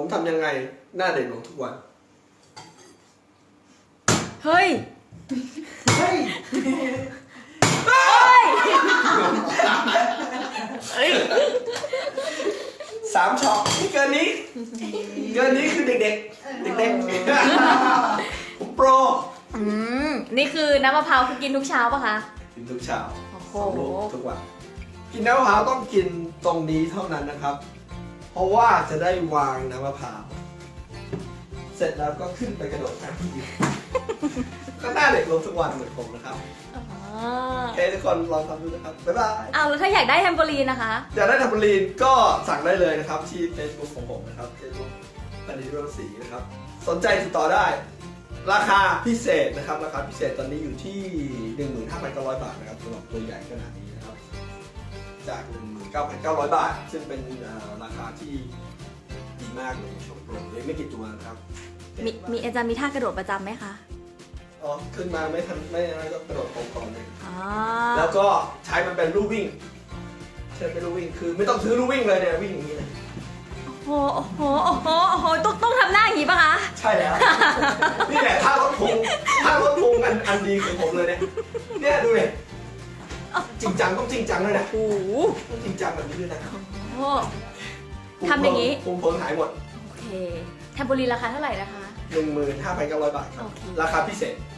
ผมทำยังไงหน้าเด็กลงทุกวันเฮ้ย เฮ้ย สามช็อตนี่เกินนี้ เกินนี้คือเด็กๆ เด็กๆผมโปรอืม นี่คือน้ำมะพร้าวคือกินทุกเช้าปะคะ กินทุกเช้าโอ้โห สองลูกทุกวัน กินน้ำมะพร้าวต้องกินตรงนี้เท่านั้นนะครับเพ ราะว่าจะได้วางน้ำมะพร้าว เสร็จแล้วก็ขึ้นไปกระโดดน้ำอีกก็หน้าเด็กลงทุกวันเหมือนผมนะครับอ๋อโอเคทุกคนลองทำดูนะครับ บ๊ายบาย เอาแล้วถ้าอยากได้แทมโบลีนนะคะ อยากได้ทำบลีนก็สั่งได้เลยนะครับที่ Facebook ของผมนะครับ Facebook ปณิรศรีนะครับ สนใจติดต่อได้ ราคาพิเศษนะครับ ราคาพิเศษตอนนี้อยู่ที่ 15,900 บาทนะครับสำหรับตัวใหญ่ขนาดนี้นะครับ จาก 19,900 บาท ซึ่งเป็นเอ่อราคาที่ดีมากเลยในช่วงโปรเลยไม่กี่ตัวนะครับมีมีอาจารย์มีท่ากระโดดประจำไหมคะ อ๋อ ขึ้นมาไม่ทันไม่อะไรก็กระโดดโค้งก่อนเลยอ๋อแล้วก็ใช้มันเป็นลู่วิ่ง ใช้เป็นลู่วิ่ง คือไม่ต้องซื้อลู่วิ่งเลยเนี่ยวิ่งอย่างนี้เลยโอ้โหโอ้โห โอ้โห โอ้โห ต้องต้องทำหน้าอย่างนี้ปะคะ ใช่แล้ว นี่แหละท่ารถพุงท่ารถพุงอันอันดีของผมเลยเนี่ย เนี่ยดูเลย จริงจังต้องจริงจังเลยนะโอ้โหต้องจริงจังแบบนี้ด้วยนะโอ้ ทำอย่างนี้ นี้พุงเพิงหายหมดโอเคแทมโบลีนราคาเท่าไหร่นะคะ 15,900 บาทครับ โอเค ราคาพิเศษโ